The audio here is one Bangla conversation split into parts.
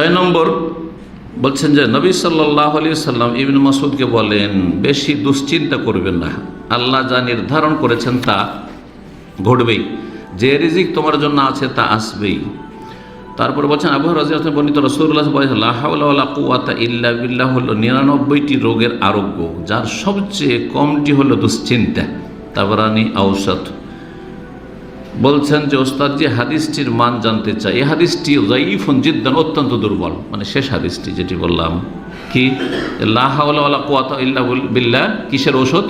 ছয় নম্বর বলছেন যে, নবী সাল্লাহ আলি সাল্লাম ইবিন মাসুদকে বলেন, বেশি দুশ্চিন্তা করবেন না। আল্লাহ যা নির্ধারণ করেছেন তা ঘটবেই। যে রিজিক তোমার জন্য আছে তা আসবেই। তারপর বলছেন, আবু রাজিয়াত বর্ণিত রসুল্লাহ বিল্লাহ হলো নিরানব্বইটি রোগের আরোগ্য, যার সবচেয়ে কমটি হলো দুশ্চিন্তা। তাবরানি ঔষধ বলছেন যে ওস্তাদ যে হাদিসটির মান জানতে চাই। এই হাদিসটি জাইফুন জিদ্দান, অত্যন্ত দুর্বল। মানে শেষ হাদিসটি যেটি বললাম। কি? লাহাউলা কুয়াত ইল্লা বিল্লাহ। কিসের ওষুধ?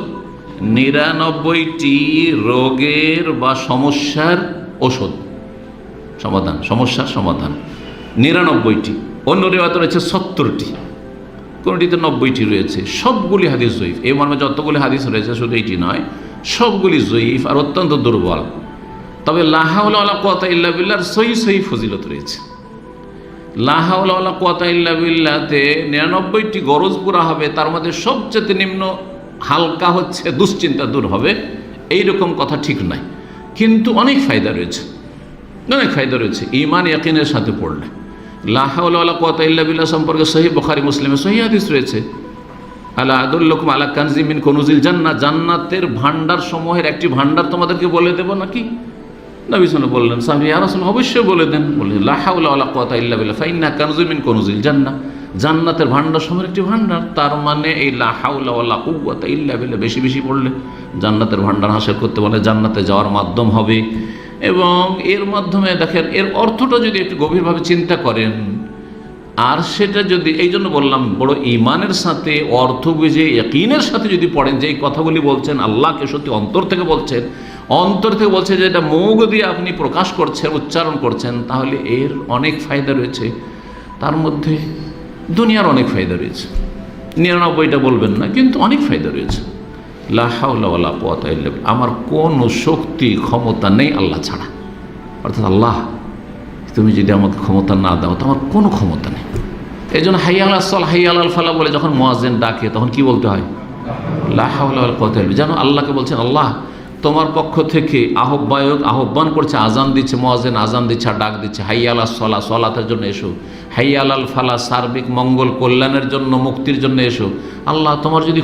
নিরানব্বইটি রোগের বা সমস্যার ওষুধ। সমাধান, সমস্যার সমাধান। নিরানব্বইটি। অন্য রেওয়াতে রয়েছে সত্তরটি। কোনটিতে নব্বইটি রয়েছে? সবগুলি হাদিস জয়ীফ। এই মর্মে যতগুলি হাদিস রয়েছে শুধু এইটি নয়, সবগুলি জয়ীফ আর অত্যন্ত দুর্বল। তবে লাহাউলা কোয়াতা ইল্লা বিল্লার সহি সহি ফজিলত রয়েছে। লাহাউলা কোয়াতা ইল্লা বিল্লাতে নিরানব্বইটি গরজ পুরা হবে, তার মধ্যে সবচেয়ে নিম্ন হালকা হচ্ছে দুশ্চিন্তা দূর হবে। এই রকম কথা ঠিক নয় কিন্তু অনেক ফায়দা রয়েছে। অনেক ফায়দা রয়েছে। ইমান ইয়াকিনের সাথে পড়লে। লাহাউলা কোয়াতা ইল্লা বিল্লাহ সম্পর্কে সহি বখারি, মুসলিমে সহি হাদিস রয়েছে। আল্লাহ আদুল্লকুম আল্লাহ কানজিমিন কনুজিল জান্নাত জান্নাতের ভান্ডার সমূহের একটি ভান্ডার তোমাদেরকে বলে দেবো নাকি? নবী সাল বললেন সাহাবি আর অবশ্যই বলে দেন। বললেন লাহাউল্লাহ কথা ইল্লা বিল্লাহ ফাইন্না কানজুমিন কনুজিল জান্না জান্নাতের ভান্ডার সময়ের একটি ভান্ডার, তার মানে এই লাহাউল্লাহ কুয়াতা ইল্লা বিল্লাহ বেশি বেশি পড়লে জান্নাতের ভান্ডার হাসিল করতে পারলে জান্নাতে যাওয়ার মাধ্যম হবে। এবং এর মাধ্যমে দেখেন, এর অর্থটা যদি একটু গভীরভাবে চিন্তা করেন, আর সেটা যদি, এই জন্য বললাম, বড় ইমানের সাথে, অর্থ বুঝে একইনের সাথে যদি পড়েন যে এই কথাগুলি বলছেন, আল্লাহকে সত্যি অন্তর থেকে বলছেন অন্তর থেকে বলছে যে এটা মুখ দিয়ে আপনি প্রকাশ করছেন, উচ্চারণ করছেন, তাহলে এর অনেক ফায়দা রয়েছে। তার মধ্যে দুনিয়ার অনেক ফায়দা রয়েছে। নিরানব্বইটা বলবেন না, কিন্তু অনেক ফায়দা রয়েছে। লাহাউল্লাহ পথ আমার কোনো শক্তি, ক্ষমতা নেই আল্লাহ ছাড়া। অর্থাৎ আল্লাহ, তুমি যদি আমাকে ক্ষমতা না দাও, তো আমার কোনো ক্ষমতা নেই। এই জন্য হাইয়াল আসল হাইয়াল আল ফালা বলে যখন মোয়াজেন ডাকে, তখন কি বলতে হয়? লাহাউল্লাহ পথ যেন আল্লাহকে বলছেন, আল্লাহ তোমার পক্ষ থেকে আহ্বায়ক, আহ্বান করছে, আজান দিচ্ছে মহাজেন আজান দিচ্ছে, ডাক দিচ্ছে, হাইয়ালা সলা, সলাতের জন্য এসো। হাইয়াল আল ফালা, সার্বিক মঙ্গল কল্যাণের জন্য, মুক্তির জন্য এসো। আল্লাহ, তোমার যদি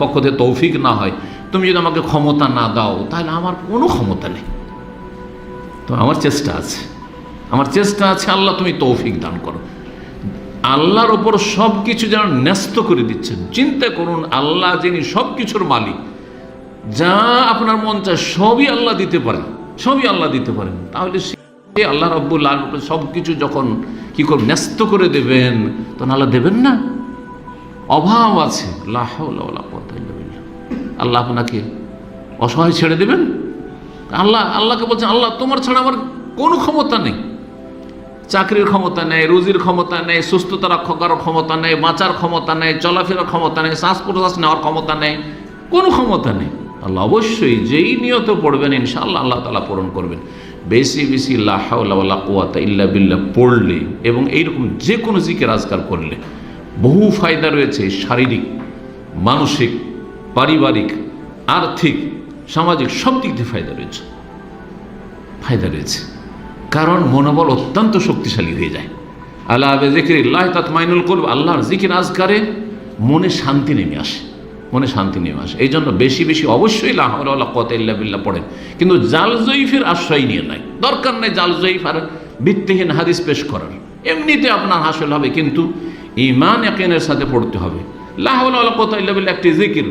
পক্ষ থেকে তৌফিক না হয়, তুমি যদি আমাকে ক্ষমতা না দাও, তাহলে আমার কোনো ক্ষমতা নেই। তো আমার চেষ্টা আছে। আমার চেষ্টা আছে, আল্লাহ, তুমি তৌফিক দান করো। আল্লাহর ওপর সব কিছু যেন ন্যস্ত করে দিচ্ছেন। চিন্তা করুন, আল্লাহ যিনি সব কিছুর মালিক যা আপনার মন চায়, সবই আল্লাহ দিতে পারেন সবই আল্লাহ দিতে পারেন। তাহলে সে আল্লাহ রব্বুল আলম সব কিছু যখন কি করে ন্যস্ত করে দেবেন, তখন আল্লাহ দেবেন না? অভাব আছে। আল্লাহ আপনাকে অসহায় ছেড়ে দেবেন? আল্লাহ, আল্লাহকে বলছেন, আল্লাহ, তোমার ছাড়া আমার কোনো ক্ষমতা নেই। চাকরির ক্ষমতা নেই, রুজির ক্ষমতা নেই, সুস্থতা রক্ষা করার ক্ষমতা নেই, বাঁচার ক্ষমতা নেই, চলাফেরার ক্ষমতা নেই শ্বাস প্রশ্বাস নেওয়ার ক্ষমতা নেই, কোনো ক্ষমতা নেই। আল্লাহ অবশ্যই যেই নিয়ত পড়বেন, ইনশাআল্লাহ আল্লাহ তালা পূরণ করবেন। বেশি বেশি লাহাউল্লাহ কুয়াতা ইল্লা বিল্লাহ পড়লে এবং এইরকম যে কোনো জিকের আজকার করলে বহু ফায়দা রয়েছে শারীরিক, মানসিক, পারিবারিক, আর্থিক, সামাজিক সব দিক দিয়ে ফায়দা রয়েছে। ফায়দা রয়েছে। কারণ মনোবল অত্যন্ত শক্তিশালী হয়ে যায়। আল্লাহ জিকির আল্লাহ তাতমাইনুল করবে আল্লাহর জিকির আজকারে মনে শান্তি নেমে আসে। মনে শান্তি নেমে আসে। এই জন্য বেশি বেশি অবশ্যই লাহরুল্লাহ কত ইল্লা বিল্লাহ পড়েন। কিন্তু জাল জয়ীফের আশ্রয় নিয়ে নাই। দরকার নেই জাল জয়ীফ আর ভিত্তিহীন হাদিস পেশ করার। এমনিতে আপনার হাসিল হবে, কিন্তু ইমান একেনের সাথে পড়তে হবে। লাহরুল্লাহ কত ইল্লা বিল্লাহ একটি জিকির।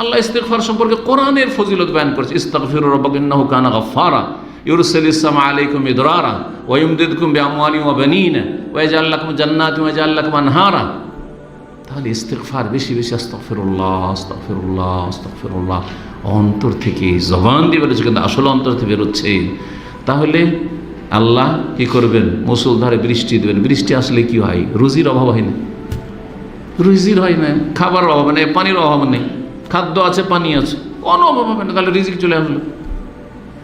আল্লাহ ইস্তেকফার সম্পর্কে কোরআনের ফজিলত বয়ান করেছে, ইস্তাগফির রব্বাকিন্নাহু কানা গাফফারা, ইউরসিল ইসলামা আলাইকুম ইদরারা ওয়ুমদিদকুম বিআমওয়ালি ওয়া বানিনা ওয়াজআল লাকুম জান্নাতিন ওয়াজআল লাকুম আনহারা। তাহলে ইস্তেকফার বেশি বেশি আস্তফিরুল্লাহ আস্তফিরুল্লাহ আস্তফিরুল্লাহ অন্তর থেকে, জবান দিয়ে বেরোচ্ছে কিন্তু আসলে অন্তর থেকে বেরোচ্ছে। তাহলে আল্লাহ কি করবেন? মুসুলধারে বৃষ্টি দেবেন। বৃষ্টি আসলে কি হয়? রুজির অভাব হয় না। রুজির হয় না। খাবার অভাব নেই, পানির অভাব নেই। খাদ্য আছে, পানি আছে। কোনো অভাব হবে না, তাহলে রিজিক চলে আসলো।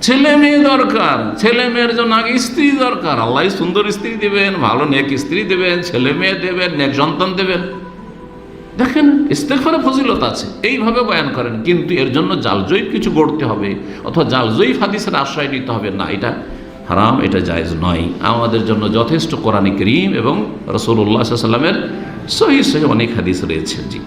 ছেলে মেয়ে দরকার। ছেলে মেয়ের জন্য আগে স্ত্রী দরকার। আল্লাহ সুন্দর স্ত্রী দেবেন, ভালো নেক স্ত্রী দেবেন, ছেলে মেয়ে দেবেন, নেক সন্তান দেবেন। দেখেন ইস্তেফারে ফজিলত আছে, এইভাবে বয়ান করেন, কিন্তু এর জন্য জালজয়ীফ কিছু গড়তে হবে, অথবা জালজয়ীফ হাদিসের আশ্রয় নিতে হবে। না, এটা হারাম, এটা জায়জ নয়। আমাদের জন্য যথেষ্ট কোরআনিক রিম এবং রসুল্লাহ সাল্লামের সহি সহি অনেক হাদিস রয়েছে, জি।